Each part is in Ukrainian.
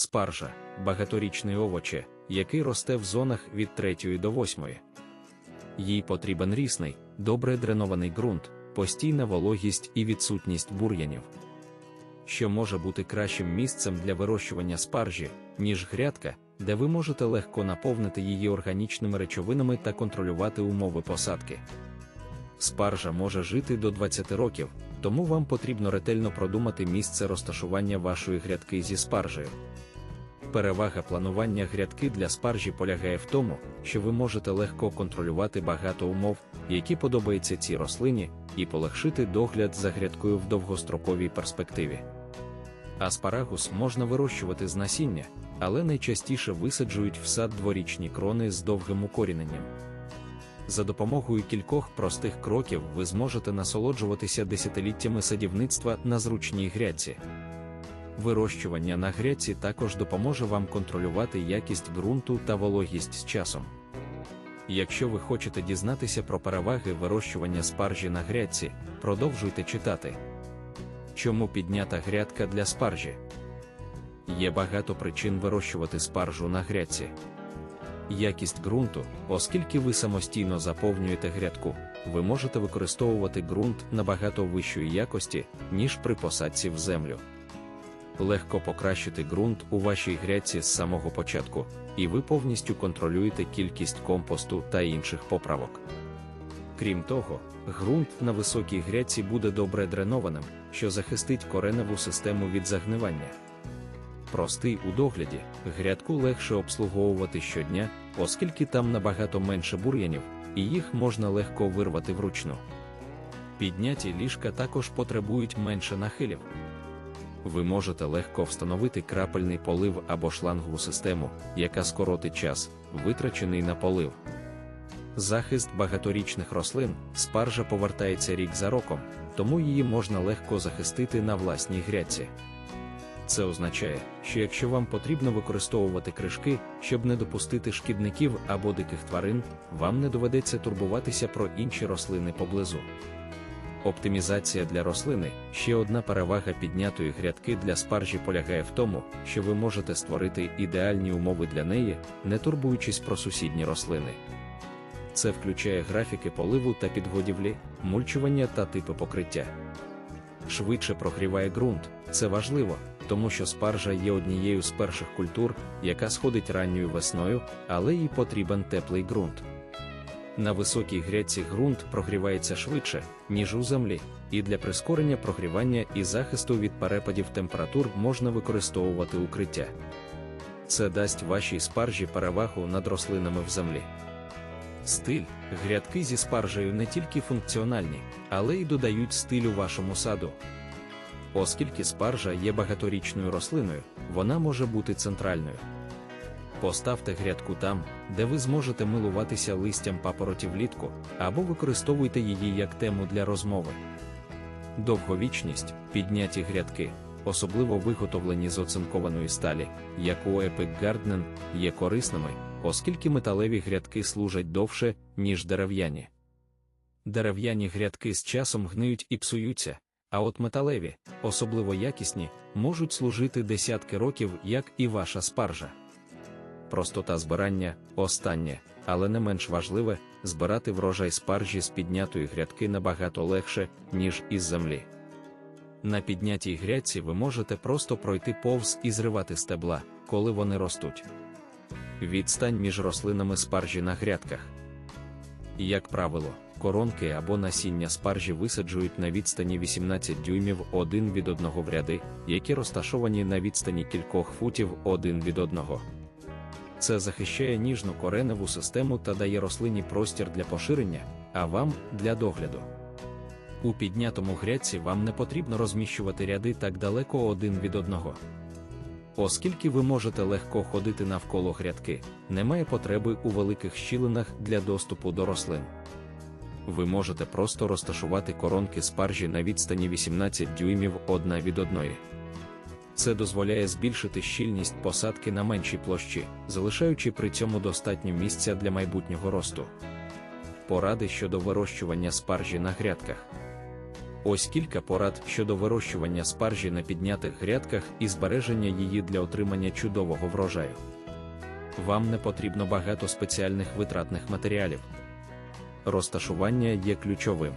Спаржа багаторічний овоче, який росте в зонах від 3 до 8. Їй потрібен рісний, добре дренований ґрунт, постійна вологість і відсутність бур'янів. Що може бути кращим місцем для вирощування спаржі, ніж грядка, де ви можете легко наповнити її органічними речовинами та контролювати умови посадки. Спаржа може жити до 20 років, тому вам потрібно ретельно продумати місце розташування вашої грядки зі спаржею. Перевага планування грядки для спаржі полягає в тому, що ви можете легко контролювати багато умов, які подобаються цій рослині, і полегшити догляд за грядкою в довгостроковій перспективі. Аспарагус можна вирощувати з насіння, але найчастіше висаджують в сад дворічні крони з довгим укоріненням. За допомогою кількох простих кроків ви зможете насолоджуватися десятиліттями садівництва на зручній грядці. Вирощування на грядці також допоможе вам контролювати якість ґрунту та вологість з часом. Якщо ви хочете дізнатися про переваги вирощування спаржі на грядці, продовжуйте читати. Чому піднята грядка для спаржі? Є багато причин вирощувати спаржу на грядці. Якість ґрунту, оскільки ви самостійно заповнюєте грядку, ви можете використовувати ґрунт набагато вищої якості, ніж при посадці в землю. Легко покращити ґрунт у вашій грядці з самого початку, і ви повністю контролюєте кількість компосту та інших поправок. Крім того, ґрунт на високій грядці буде добре дренованим, що захистить кореневу систему від загнивання. Простий у догляді, грядку легше обслуговувати щодня, оскільки там набагато менше бур'янів, і їх можна легко вирвати вручну. Підняті ліжка також потребують менше нахилів. Ви можете легко встановити крапельний полив або шлангову систему, яка скоротить час, витрачений на полив. Захист багаторічних рослин, спаржа повертається рік за роком, тому її можна легко захистити на власній грядці. Це означає, що якщо вам потрібно використовувати кришки, щоб не допустити шкідників або диких тварин, вам не доведеться турбуватися про інші рослини поблизу. Оптимізація для рослини ще одна перевага піднятої грядки для спаржі полягає в тому, що ви можете створити ідеальні умови для неї, не турбуючись про сусідні рослини. Це включає графіки поливу та підгодівлі, мульчування та типи покриття. Швидше прогріває ґрунт, це важливо, тому що спаржа є однією з перших культур, яка сходить ранньою весною, але їй потрібен теплий ґрунт. На високій грядці ґрунт прогрівається швидше, ніж у землі, і для прискорення прогрівання і захисту від перепадів температур можна використовувати укриття. Це дасть вашій спаржі перевагу над рослинами в землі. Стиль грядки зі спаржею не тільки функціональні, але й додають стилю вашому саду. Оскільки спаржа є багаторічною рослиною, вона може бути центральною. Поставте грядку там, де ви зможете милуватися листям папороті влітку, або використовуйте її як тему для розмови. Довговічність, підняті грядки, особливо виготовлені з оцинкованої сталі, як у Epic Garden, є корисними, оскільки металеві грядки служать довше, ніж дерев'яні. Дерев'яні грядки з часом гниють і псуються, а от металеві, особливо якісні, можуть служити десятки років, як і ваша спаржа. Простота збирання останнє, але не менш важливе, збирати врожай спаржі з піднятої грядки набагато легше, ніж із землі. На піднятій грядці ви можете просто пройти повз і зривати стебла, коли вони ростуть. Відстань між рослинами спаржі на грядках. Як правило, коронки або насіння спаржі висаджують на відстані 18 дюймів один від одного в ряди, які розташовані на відстані кількох футів один від одного. Це захищає ніжну кореневу систему та дає рослині простір для поширення, а вам для догляду. У піднятому грядці вам не потрібно розміщувати ряди так далеко один від одного. Оскільки ви можете легко ходити навколо грядки, немає потреби у великих щілинах для доступу до рослин. Ви можете просто розташувати коронки спаржі на відстані 18 дюймів одна від одної. Це дозволяє збільшити щільність посадки на меншій площі, залишаючи при цьому достатньо місця для майбутнього росту. Поради щодо вирощування спаржі на грядках. Ось кілька порад щодо вирощування спаржі на піднятих грядках і збереження її для отримання чудового врожаю. Вам не потрібно багато спеціальних витратних матеріалів. Розташування є ключовим.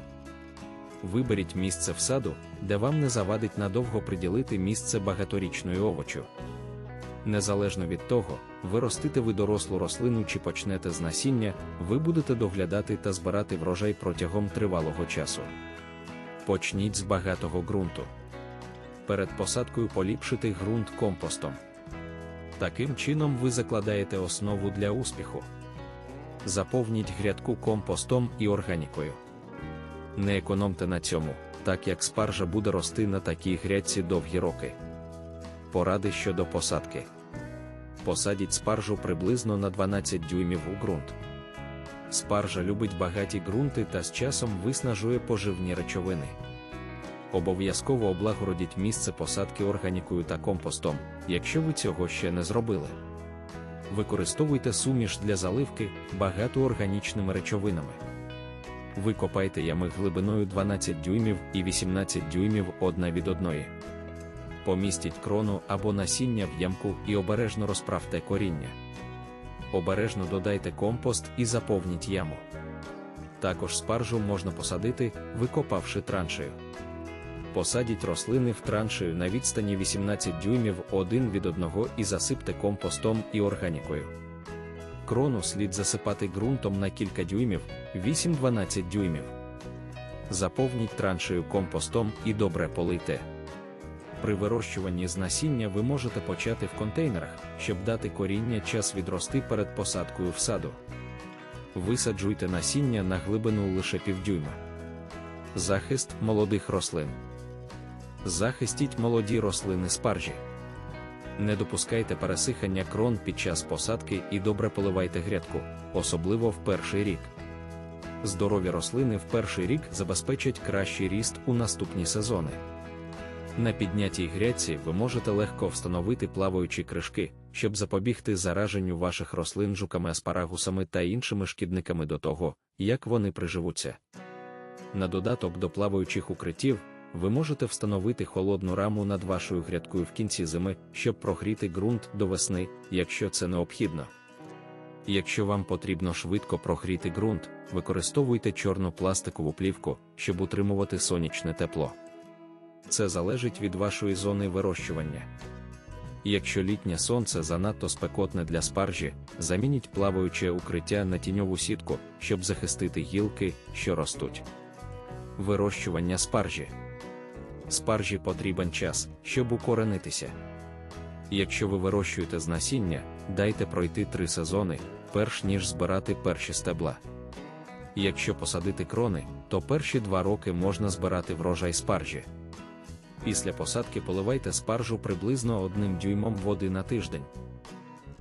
Виберіть місце в саду, де вам не завадить надовго приділити місце багаторічною овочу. Незалежно від того, ви ростите ви дорослу рослину чи почнете з насіння, ви будете доглядати та збирати врожай протягом тривалого часу. Почніть з багатого ґрунту. Перед посадкою поліпшити ґрунт компостом. Таким чином ви закладаєте основу для успіху. Заповніть грядку компостом і органікою. Не економте на цьому, так як спаржа буде рости на такій грядці довгі роки. Поради щодо посадки. Посадіть спаржу приблизно на 12 дюймів у ґрунт. Спаржа любить багаті ґрунти та з часом виснажує поживні речовини. Обов'язково облагородіть місце посадки органікою та компостом, якщо ви цього ще не зробили. Використовуйте суміш для заливки багато органічними речовинами. Викопайте ями глибиною 12 дюймів і 18 дюймів одна від одної. Помістіть крону або насіння в ямку і обережно розправте коріння. Обережно додайте компост і заповніть яму. Також спаржу можна посадити, викопавши траншею. Посадіть рослини в траншею на відстані 18 дюймів один від одного і засипте компостом і органікою. Крону слід засипати ґрунтом на кілька дюймів 8-12 дюймів. Заповніть траншею компостом і добре полийте. При вирощуванні з насіння ви можете почати в контейнерах, щоб дати коріння час відрости перед посадкою в саду. Висаджуйте насіння на глибину лише півдюйма. Захист молодих рослин. Захистіть молоді рослини спаржі. Не допускайте пересихання крон під час посадки і добре поливайте грядку, особливо в перший рік. Здорові рослини в перший рік забезпечать кращий ріст у наступні сезони. На піднятій грядці ви можете легко встановити плаваючі кришки, щоб запобігти зараженню ваших рослин жуками аспарагусами та іншими шкідниками до того, як вони приживуться. На додаток до плаваючих укриттів, ви можете встановити холодну раму над вашою грядкою в кінці зими, щоб прогріти ґрунт до весни, якщо це необхідно. Якщо вам потрібно швидко прогріти ґрунт, використовуйте чорну пластикову плівку, щоб утримувати сонячне тепло. Це залежить від вашої зони вирощування. Якщо літнє сонце занадто спекотне для спаржі, замініть плаваюче укриття на тіньову сітку, щоб захистити гілки, що ростуть. Вирощування спаржі. Спаржі потрібен час, щоб укоренитися. Якщо ви вирощуєте з насіння, дайте пройти три сезони, перш ніж збирати перші стебла. Якщо посадити крони, то перші два роки можна збирати врожай спаржі. Після посадки поливайте спаржу приблизно одним дюймом води на тиждень.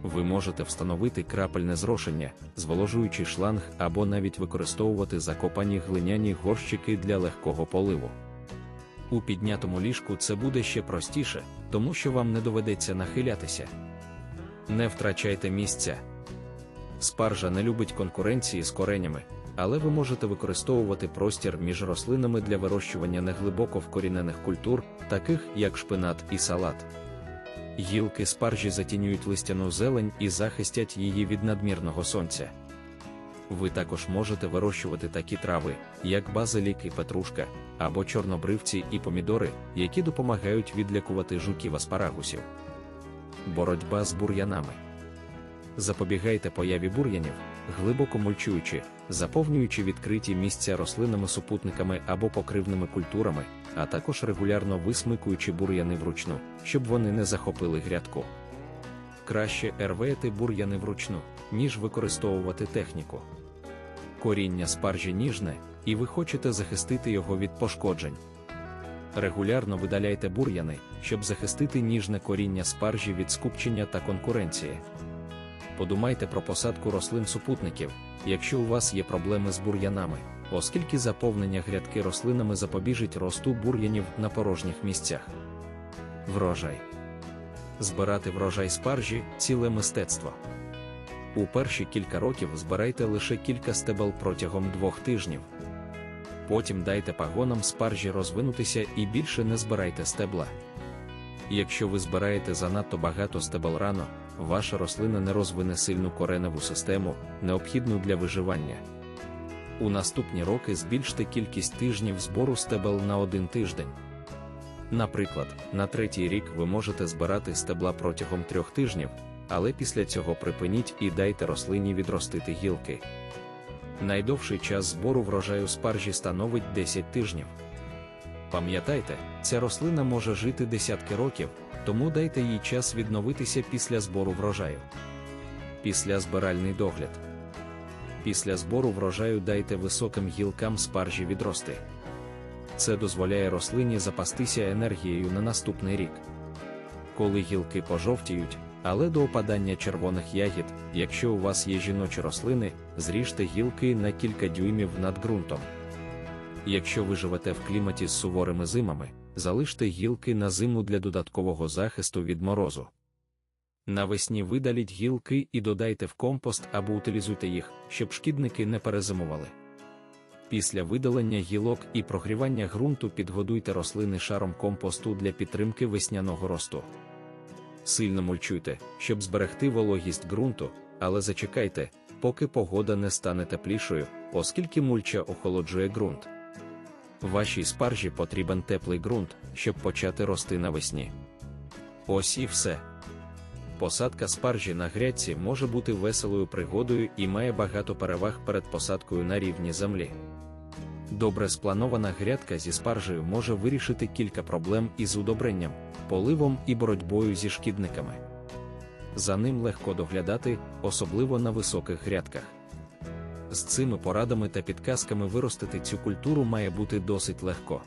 Ви можете встановити крапельне зрошення, зволожуючий шланг або навіть використовувати закопані глиняні горщики для легкого поливу. У піднятому ліжку це буде ще простіше, тому що вам не доведеться нахилятися. Не втрачайте місця. Спаржа не любить конкуренції з коренями, але ви можете використовувати простір між рослинами для вирощування неглибоко вкорінених культур, таких як шпинат і салат. Гілки спаржі затінюють листяну зелень і захистять її від надмірного сонця. Ви також можете вирощувати такі трави, як базилік і петрушка, або чорнобривці і помідори, які допомагають відлякувати жуків аспарагусів. Боротьба з бур'янами. Запобігайте появі бур'янів, глибоко мульчуючи, заповнюючи відкриті місця рослинними супутниками або покривними культурами, а також регулярно висмикуючи бур'яни вручну, щоб вони не захопили грядку. Краще рвати бур'яни вручну, ніж використовувати техніку. Коріння спаржі ніжне, і ви хочете захистити його від пошкоджень. Регулярно видаляйте бур'яни, щоб захистити ніжне коріння спаржі від скупчення та конкуренції. Подумайте про посадку рослин супутників, якщо у вас є проблеми з бур'янами, оскільки заповнення грядки рослинами запобіжить росту бур'янів на порожніх місцях. Врожай. Збирати врожай спаржі ціле мистецтво. У перші кілька років збирайте лише кілька стебел протягом двох тижнів. Потім дайте пагонам спаржі розвинутися і більше не збирайте стебла. Якщо ви збираєте занадто багато стебел рано, ваша рослина не розвине сильну кореневу систему, необхідну для виживання. У наступні роки збільште кількість тижнів збору стебел на один тиждень. Наприклад, на третій рік ви можете збирати стебла протягом трьох тижнів, але після цього припиніть і дайте рослині відростити гілки. Найдовший час збору врожаю спаржі становить 10 тижнів. Пам'ятайте, ця рослина може жити десятки років, тому дайте їй час відновитися після збору врожаю. Після збиральний догляд. Після збору врожаю дайте високим гілкам спаржі відрости. Це дозволяє рослині запастися енергією на наступний рік. Коли гілки пожовтіють, але до опадання червоних ягід, якщо у вас є жіночі рослини, зріжте гілки на кілька дюймів над ґрунтом. Якщо ви живете в кліматі з суворими зимами, залиште гілки на зиму для додаткового захисту від морозу. Навесні видаліть гілки і додайте в компост або утилізуйте їх, щоб шкідники не перезимували. Після видалення гілок і прогрівання ґрунту підгодуйте рослини шаром компосту для підтримки весняного росту. Сильно мульчуйте, щоб зберегти вологість ґрунту, але зачекайте, поки погода не стане теплішою, оскільки мульча охолоджує ґрунт. Вашій спаржі потрібен теплий ґрунт, щоб почати рости навесні. Ось і все. Посадка спаржі на грядці може бути веселою пригодою і має багато переваг перед посадкою на рівні землі. Добре спланована грядка зі спаржею може вирішити кілька проблем із удобренням, поливом і боротьбою зі шкідниками. За ним легко доглядати, особливо на високих грядках. З цими порадами та підказками виростити цю культуру має бути досить легко.